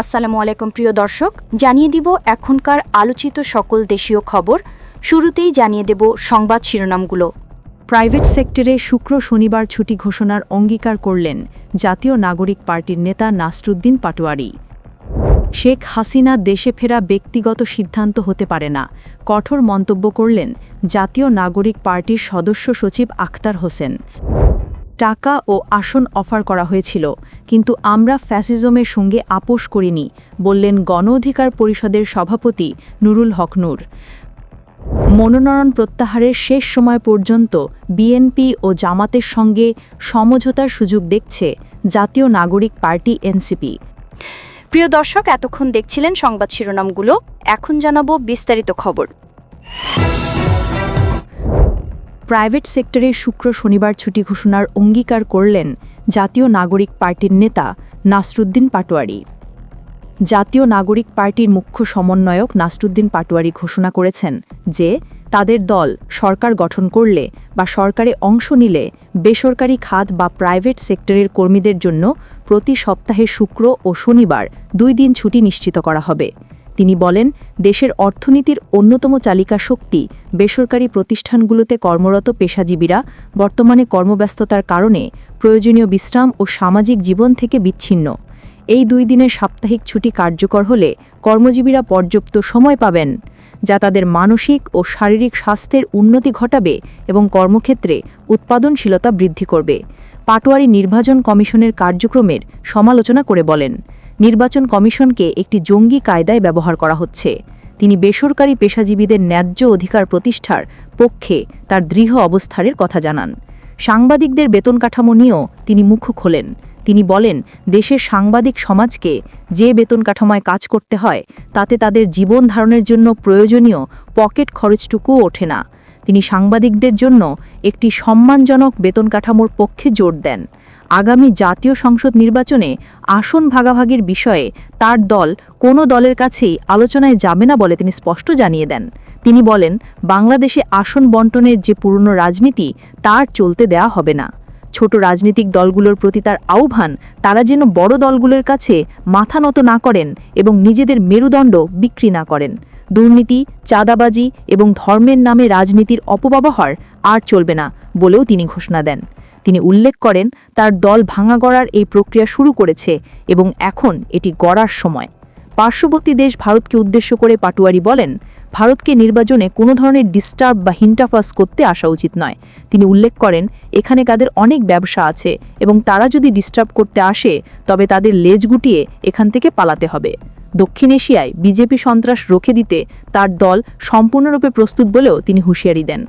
আসসালামু আলাইকুম, প্রিয় দর্শক। জানিয়ে দিব এখনকার আলোচিত সকল দেশীয় খবর। শুরুতেই জানিয়ে দেব সংবাদ শিরোনামগুলো। প্রাইভেট সেক্টরে শুক্র শনিবার ছুটি ঘোষণার অঙ্গীকার করলেন জাতীয় নাগরিক পার্টির নেতা নাসরুদ্দিন পাটোয়ারি। শেখ হাসিনা দেশে ফেরা ব্যক্তিগত সিদ্ধান্ত হতে পারে না। কঠোর মন্তব্য করলেন জাতীয় নাগরিক পার্টির সদস্য সচিব আখতার হোসেন। টাকা ও আসন অফার করা হয়েছিল, কিন্তু আমরা ফ্যাসিজমের সঙ্গে আপোষ করিনি, বললেন গণ অধিকার পরিষদের সভাপতি নুরুল হক নূর। মনোনয়ন প্রত্যাহারের শেষ সময় পর্যন্ত বিএনপি ও জামাতের সঙ্গে সমঝোতার সুযোগ দেখছে জাতীয় নাগরিক পার্টি এনসিপি। প্রিয় দর্শক, এতক্ষণ দেখছিলেন সংবাদ শিরোনামগুলো। এখন জানাব বিস্তারিত খবর। প্রাইভেট সেক্টরে শুক্র শনিবার ছুটি ঘোষণার অঙ্গীকার করলেন জাতীয় নাগরিক পার্টির নেতা নাসরুদ্দিন পাটোয়ারি। জাতীয় নাগরিক পার্টির মুখ্য সমন্বয়ক নাসরুদ্দিন পাটোয়ারি ঘোষণা করেছেন যে, তাদের দল সরকার গঠন করলে বা সরকারে অংশ নিলে বেসরকারি খাত বা প্রাইভেট সেক্টরের কর্মীদের জন্য প্রতি সপ্তাহে শুক্র ও শনিবার দুই দিন ছুটি নিশ্চিত করা হবে। তিনি বলেন, দেশের অর্থনীতির অন্যতম চালিকা শক্তি বেসরকারি প্রতিষ্ঠানগুলোতে কর্মরত পেশাজীবীরা বর্তমানে কর্মব্যস্ততার কারণে প্রয়োজনীয় বিশ্রাম ও সামাজিক জীবন থেকে বিচ্ছিন্ন। এই দুই দিনের সাপ্তাহিক ছুটি কার্যকর হলে কর্মজীবীরা পর্যাপ্ত সময় পাবেন, যা তাদের মানসিক ও শারীরিক স্বাস্থ্যের উন্নতি ঘটাবে এবং কর্মক্ষেত্রে উৎপাদনশীলতা বৃদ্ধি করবে। পাটোয়ারি নির্বাচন কমিশনের কার্যক্রমের সমালোচনা করে বলেন নির্বাচন কমিশনকে একটি জঙ্গি কায়দায় ব্যবহার করা হচ্ছে। তিনি বেসরকারি পেশাজীবীদের ন্যায্য অধিকার প্রতিষ্ঠার পক্ষে তার দৃঢ় অবস্থানের কথা জানান। সাংবাদিকদের বেতন কাঠামো নিয়েও তিনি মুখ খোলেন। তিনি বলেন, দেশের সাংবাদিক সমাজকে যে বেতন কাঠামোয় কাজ করতে হয়, তাতে তাদের জীবন ধারণের জন্য প্রয়োজনীয় পকেট খরচটুকুও ওঠে না। তিনি সাংবাদিকদের জন্য একটি সম্মানজনক বেতন কাঠামোর পক্ষে জোর দেন। আগামী জাতীয় সংসদ নির্বাচনে আসন ভাগাভাগির বিষয়ে তার দল কোনো দলের কাছেই আলোচনায় যাবে না বলে তিনি স্পষ্ট জানিয়ে দেন। তিনি বলেন, বাংলাদেশে আসন বন্টনের যে পুরনো রাজনীতি, তার চলতে দেয়া হবে না। ছোট রাজনৈতিক দলগুলোর প্রতি তার আহ্বান, তারা যেন বড় দলগুলোর কাছে মাথা নত না করেন এবং নিজেদের মেরুদণ্ড বিক্রি না করেন। দুর্নীতি, চাঁদাবাজি এবং ধর্মের নামে রাজনীতির অপব্যবহার আর চলবে না বলেও তিনি ঘোষণা দেন। তিনি উল্লেখ করেন, তার দল ভাঙা গড়ার এই প্রক্রিয়া শুরু করেছে এবং এখন এটি গড়ার সময়। পার্শ্ববর্তী দেশ ভারতকে উদ্দেশ্য করে পাটুয়ারি বলেন, ভারতকে নির্বাচনে কোনো ধরনের ডিস্টার্ব বা হিন্টাফাস করতে আসা উচিত নয়। তিনি উল্লেখ করেন, এখানে তাদের অনেক ব্যবসা আছে এবং তারা যদি ডিস্টার্ব করতে আসে, তবে তাদের লেজ গুটিয়ে এখান থেকে পালাতে হবে। দক্ষিণ এশিয়ায় বিজেপি সন্ত্রাস রোখে দিতে তার দল সম্পূর্ণরূপে প্রস্তুত বলেও তিনি হুঁশিয়ারি দেন।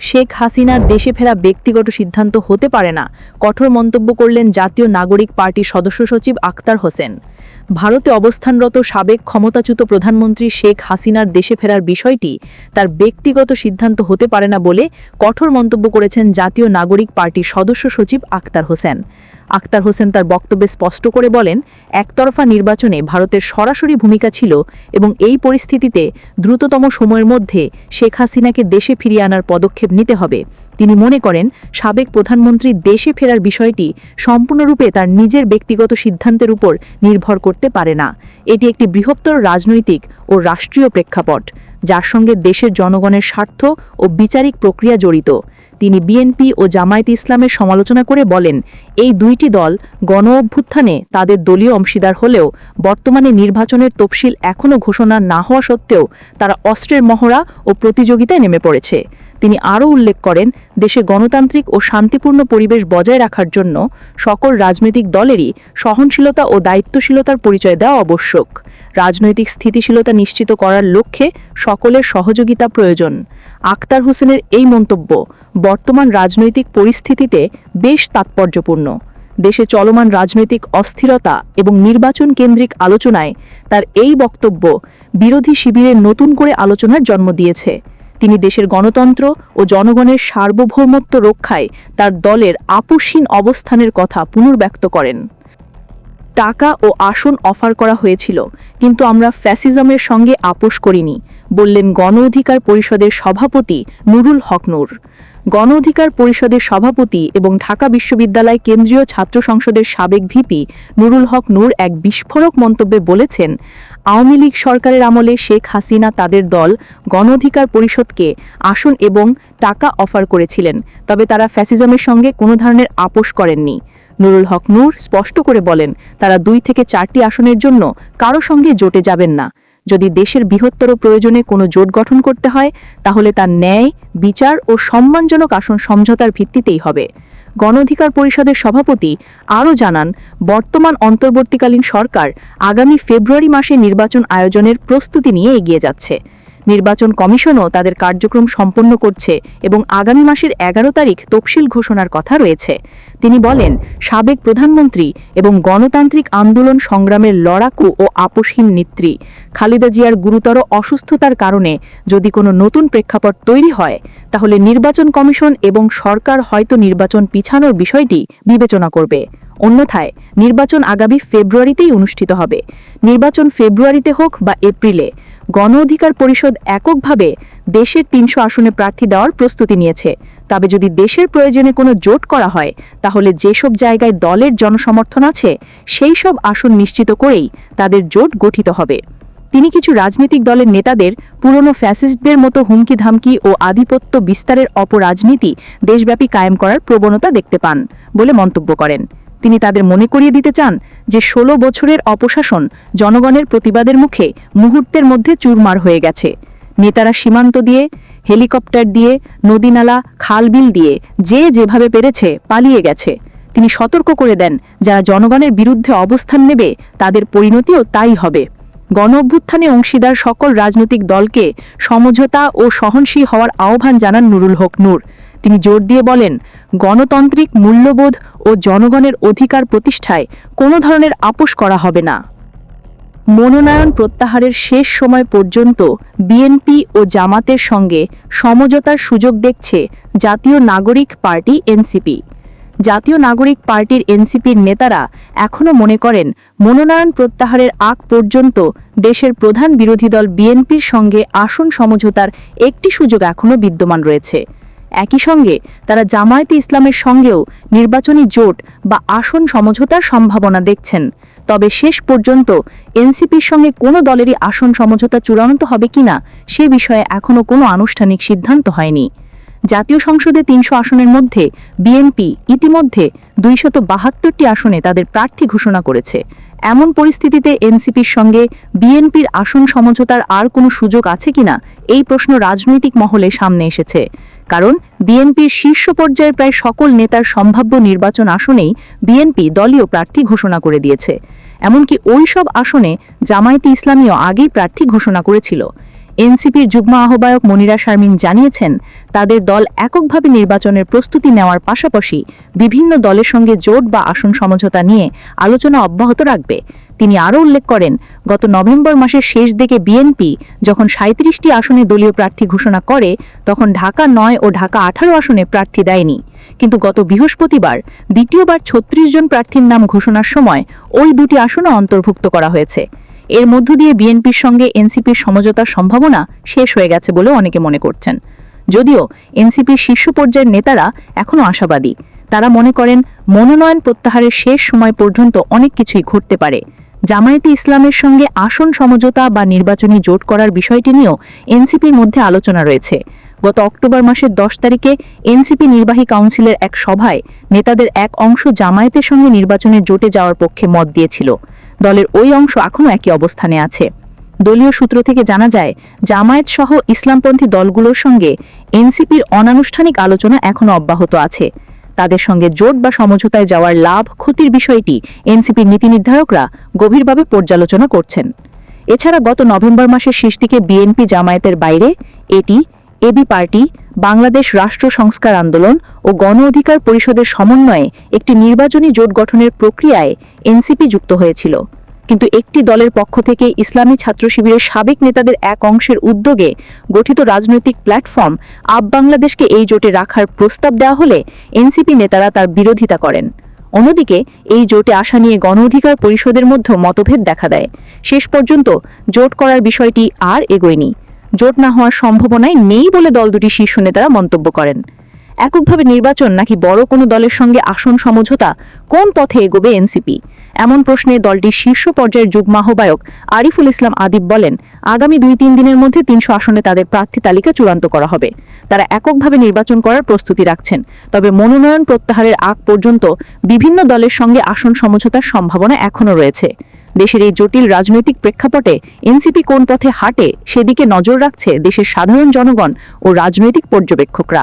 শেখ হাসিনার দেশে ফেরা ব্যক্তিগত সিদ্ধান্ত হতে পারে না, কঠোর মন্তব্য করলেন জাতীয় নাগরিক পার্টির সদস্য সচিব আক্তার হোসেন। ভারতে অবস্থানরত সাবেক ক্ষমতাচ্যুত প্রধানমন্ত্রী শেখ হাসিনার দেশে ফেরার বিষয়টি তার ব্যক্তিগত সিদ্ধান্ত হতে পারে না বলে কঠোর মন্তব্য করেছেন জাতীয় নাগরিক পার্টির সদস্য সচিব আক্তার হোসেন। আক্তার হোসেন তার বক্তব্যে স্পষ্ট করে বলেন, একতরফা নির্বাচনে ভারতের সরাসরি ভূমিকা ছিল এবং এই পরিস্থিতিতে দ্রুততম সময়ের মধ্যে শেখ হাসিনাকে দেশে ফিরিয়ে আনার পদক্ষেপ নিতে হবে। তিনি মনে করেন, সাবেক প্রধানমন্ত্রী দেশে ফেরার বিষয়টি সম্পূর্ণরূপে তার নিজের ব্যক্তিগত সিদ্ধান্তের উপর নির্ভর করতে পারে না। এটি একটি বৃহত্তর রাজনৈতিক ও রাষ্ট্রীয় প্রেক্ষাপট, যার সঙ্গে দেশের জনগণের স্বার্থ ও বিচারিক প্রক্রিয়া জড়িত। তিনি বিএনপি ও জামায়াত ইসলামের সমালোচনা করে বলেন, এই দুইটি দল গণ অভ্যুত্থানে তাদের দলীয় অংশীদার হলেও বর্তমানে নির্বাচনের তফসিল এখনও ঘোষণা না হওয়া সত্ত্বেও তারা অস্ত্রের মহড়া ও প্রতিযোগিতায় নেমে পড়েছে। তিনি আরও উল্লেখ করেন, দেশে গণতান্ত্রিক ও শান্তিপূর্ণ পরিবেশ বজায় রাখার জন্য সকল রাজনৈতিক দলেরই সহনশীলতা ও দায়িত্বশীলতার পরিচয় দেওয়া আবশ্যক। রাজনৈতিক স্থিতিশীলতা নিশ্চিত করার লক্ষ্যে সকলের সহযোগিতা প্রয়োজন। আক্তার হোসেনের এই মন্তব্য বর্তমান রাজনৈতিক পরিস্থিতিতে বেশ তাৎপর্যপূর্ণ। দেশে চলমান রাজনৈতিক অস্থিরতা এবং নির্বাচন কেন্দ্রিক আলোচনায় তার এই বক্তব্য বিরোধী শিবিরের নতুন করে আলোচনার জন্ম দিয়েছে। তিনি দেশের গণতন্ত্র ও জনগণের সার্বভৌমত্ব রক্ষায় তার দলের আপোষহীন অবস্থানের কথা পুনর্ব্যক্ত করেন। টাকা ও আসন অফার করা হয়েছিল, কিন্তু আমরা ফ্যাসিজমের সঙ্গে আপোষ করিনি, বললেন গণ অধিকার পরিষদের সভাপতি নুরুল হক নূর। গণ অধিকার পরিষদের সভাপতি এবং ঢাকা বিশ্ববিদ্যালয় কেন্দ্রীয় ছাত্র সংসদের সাবেক ভিপি নুরুল হক নূর এক বিস্ফোরক মন্তব্যে বলেছেন, আওয়ামী লীগ সরকারের আমলে শেখ হাসিনা তাদের দল গণ অধিকার পরিষদকে আসন এবং টাকা অফার করেছিলেন, তবে তারা ফ্যাসিজমের সঙ্গে কোনো ধরনের আপোষ করেননি। নুরুল হক নূর স্পষ্ট করে বলেন, তারা দুই থেকে চারটি আসনের জন্য কারও সঙ্গে জোটে যাবেন না। যদি দেশের বৃহত্তর প্রয়োজনে কোনো জোট গঠন করতে হয়, তাহলে তার ন্যায়, বিচার ও সম্মানজনক আসন সমঝোতার ভিত্তিতেই হবে। গণ অধিকার পরিষদের সভাপতি আরও জানান, বর্তমান অন্তর্বর্তীকালীন সরকার আগামী ফেব্রুয়ারি মাসে নির্বাচন আয়োজনের প্রস্তুতি নিয়ে এগিয়ে যাচ্ছে। নির্বাচন কমিশনও তাদের কার্যক্রম সম্পন্ন করছে এবং আগামী মাসের এগারো তারিখ তফসিল ঘোষণার কথা রয়েছে। তিনি বলেন, সাবেক প্রধানমন্ত্রী এবং গণতান্ত্রিক আন্দোলন সংগ্রামের লড়াকু ও আপোষহীন নেত্রী, খালেদা জিয়ার গুরুতর অসুস্থতার কারণে যদি কোনো নতুন প্রেক্ষাপট তৈরি হয়, তাহলে নির্বাচন কমিশন এবং সরকার হয়তো নির্বাচন পিছানোর বিষয়টি বিবেচনা করবে। অন্যথায়, নির্বাচন আগামী ফেব্রুয়ারিতেই অনুষ্ঠিত হবে। নির্বাচন ফেব্রুয়ারিতে হোক বা এপ্রিলে গণ অধিকার পরিষদ এককভাবে দেশের তিনশো আসনে প্রার্থী দেওয়ার প্রস্তুতি নিয়েছে। তবে যদি দেশের প্রয়োজনে কোনো জোট করা হয়, তাহলে যেসব জায়গায় দলের জনসমর্থন আছে, সেই সব আসন নিশ্চিত করেই তাদের জোট গঠিত হবে। তিনি কিছু রাজনৈতিক দলের নেতাদের, পুরনো ফ্যাসিস্টদের মতো হুমকি ধামকি ও আধিপত্য বিস্তারের অপরাজনীতি দেশব্যাপী কায়েম করার প্রবণতা দেখতে পান বলে মন্তব্য করেন। তিনি তাদের মনে করিয়ে দিতে চান যে ১৬ বছরের অপশাসন জনগণের প্রতিবাদের মুখে মুহূর্তের মধ্যে চুরমার হয়ে গেছে। নেতারা সীমান্ত দিয়ে, হেলিকপ্টার দিয়ে, নদীনালা খালবিল দিয়ে যে যেভাবে পেরেছে পালিয়ে গেছে। তিনি সতর্ক করে দেন, যারা জনগণের বিরুদ্ধে অবস্থান নেবে তাদের পরিণতিও তাই হবে। গণ অভ্যুত্থানে অংশীদার সকল রাজনৈতিক দলকে সমঝোতা ও সহনশীল হওয়ার আহ্বান জানান নুরুল হক নূর। তিনি জোর দিয়ে বলেন, গণতান্ত্রিক মূল্যবোধ ও জনগণের অধিকার প্রতিষ্ঠায় কোনো ধরনের আপোষ করা হবে না। মনোনয়ন প্রত্যাহারের শেষ সময় পর্যন্ত বিএনপি ও জামাতের সঙ্গে সমঝোতার সুযোগ দেখছে জাতীয় নাগরিক পার্টি এনসিপি। জাতীয় নাগরিক পার্টির এনসিপির নেতারা এখনও মনে করেন, মনোনয়ন প্রত্যাহারের আগ পর্যন্ত দেশের প্রধান বিরোধী দল বিএনপির সঙ্গে আসন সমঝোতার একটি সুযোগ এখনও বিদ্যমান রয়েছে। একই সঙ্গে তারা জামায়াতে ইসলামের সঙ্গেও নির্বাচনী জোট বা আসন সমঝোতার সম্ভাবনা দেখছেন। তবে শেষ পর্যন্ত এনসিপির সঙ্গে কোনো দলেরই আসন সমঝোতা চূড়ান্ত হবে কিনা সে বিষয়ে এখনও কোনো আনুষ্ঠানিক সিদ্ধান্ত হয়নি। জাতীয় সংসদে তিনশো আসনের মধ্যে বিএনপি ইতিমধ্যে দুইশত বাহাত্তরটি আসনে তাদের প্রার্থী ঘোষণা করেছে। এমন পরিস্থিতিতে এনসিপির সঙ্গে বিএনপির আসন সমঝোতার আর কোনো সুযোগ আছে কিনা এই প্রশ্ন রাজনৈতিক মহলে সামনে এসেছে। কারণ বিএনপির শীর্ষ পর্যায়ের প্রায় সকল নেতার সম্ভাব্য নির্বাচন আসনেই বিএনপি দলীয় প্রার্থী ঘোষণা করে দিয়েছে। এমনকি ওই সব আসনে জামায়াতে ইসলামীও আগেই প্রার্থী ঘোষণা করেছিল। এনসিপির যুগ্ম আহ্বায়ক মনিরা শারমিন জানিয়েছেন, তাদের দল এককভাবে নির্বাচনের প্রস্তুতি নেওয়ার পাশাপাশি বিভিন্ন দলের সঙ্গে জোট বা আসন সমঝোতা নিয়ে আলোচনা অব্যাহত রাখবে। তিনি আরও উল্লেখ করেন, গত নভেম্বর মাসের শেষ দিকে বিএনপি যখন সাঁত্রিশটি আসনে দলীয় প্রার্থী ঘোষণা করে, তখন ঢাকা নয় ও ঢাকা আঠারো আসনে প্রার্থী দেয়নি। কিন্তু গত বৃহস্পতিবার দ্বিতীয়বার ছত্রিশ জন প্রার্থীর নাম ঘোষণার সময় ওই দুটি আসনও অন্তর্ভুক্ত করা হয়েছে। এর মধ্য দিয়ে বিএনপির সঙ্গে এনসিপির সমঝোতার সম্ভাবনা শেষ হয়ে গেছে বলে অনেকে মনে করছেন। যদিও এনসিপির শীর্ষ পর্যায়ের নেতারা এখনও আশাবাদী। তারা মনে করেন, মনোনয়ন প্রত্যাহারের শেষ সময় পর্যন্ত অনেক কিছুই ঘটতে পারে। জামায়াতে ইসলামের সঙ্গে আসন সমঝোতা বা নির্বাচনী জোট করার বিষয়টি নিয়েও এনসিপির মধ্যে আলোচনা রয়েছে। গত অক্টোবর মাসের দশ তারিখে এনসিপি নির্বাহী কাউন্সিলের এক সভায় নেতাদের এক অংশ জামায়াতের সঙ্গে নির্বাচনের জোটে যাওয়ার পক্ষে মত দিয়েছিল। দলের ওই অংশ এখনও একই অবস্থানে আছে। দলীয় সূত্র থেকে জানা যায়, জামায়াত সহ ইসলামপন্থী দলগুলোর সঙ্গে এনসিপির অনানুষ্ঠানিক আলোচনা এখনও অব্যাহত আছে। তাদের সঙ্গে জোট বা সমঝোতায় যাওয়ার লাভ, ক্ষতির বিষয়টি এনসিপির নীতি নির্ধারকরা গভীরভাবে পর্যালোচনা করছেন। এছাড়া গত নভেম্বর মাসের শেষ দিকে বিএনপি জামায়াতের বাইরে এটি এবি পার্টি, বাংলাদেশ রাষ্ট্র সংস্কার আন্দোলন ও গণ অধিকার পরিষদের সমন্বয়ে একটি নির্বাচনী জোট গঠনের প্রক্রিয়ায় এনসিপি যুক্ত হয়েছিল। কিন্তু একটি দলের পক্ষ থেকে ইসলামী ছাত্র শিবিরের সাবেক নেতাদের এক অংশের উদ্যোগে গঠিত রাজনৈতিক প্ল্যাটফর্ম আপ বাংলাদেশকে এই জোটে রাখার প্রস্তাব দেওয়া হলে এনসিপি নেতারা তার বিরোধিতা করেন। অন্যদিকে, এই জোটে আসা নিয়ে গণ অধিকার পরিষদের মধ্যে মতভেদ দেখা দেয়। শেষ পর্যন্ত জোট করার বিষয়টি আর এগোয়নি। জোট না হওয়ার সম্ভাবনাই নেই বলে দল দুটি শীর্ষ নেতারা মন্তব্য করেন। এককভাবে নির্বাচন নাকি বড় কোনো দলের সঙ্গে আসন সমঝোতা কোন পথে এগোবে এনসিপি? এমন প্রশ্নে দলটির শীর্ষ পর্যায়ের যুগ্ম আহ্বায়ক আরিফুল ইসলাম আদিব বলেন, আগামী দুই তিন দিনের মধ্যে তিনশো আসনে তাদের প্রার্থী তালিকা চূড়ান্ত করা হবে। তারা এককভাবে নির্বাচন করার প্রস্তুতি রাখছেন। তবে মনোনয়ন প্রত্যাহারের আগ পর্যন্ত বিভিন্ন দলের সঙ্গে আসন সমঝোতার সম্ভাবনা এখনও রয়েছে। দেশের এই জটিল রাজনৈতিক প্রেক্ষাপটে এনসিপি কোন পথে হাঁটে সেদিকে নজর রাখছে দেশের সাধারণ জনগণ ও রাজনৈতিক পর্যবেক্ষকরা।